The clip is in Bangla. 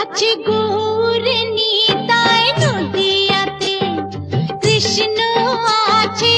আছে গৌর নিতাই নদিয়াতে কৃষ্ণ আছে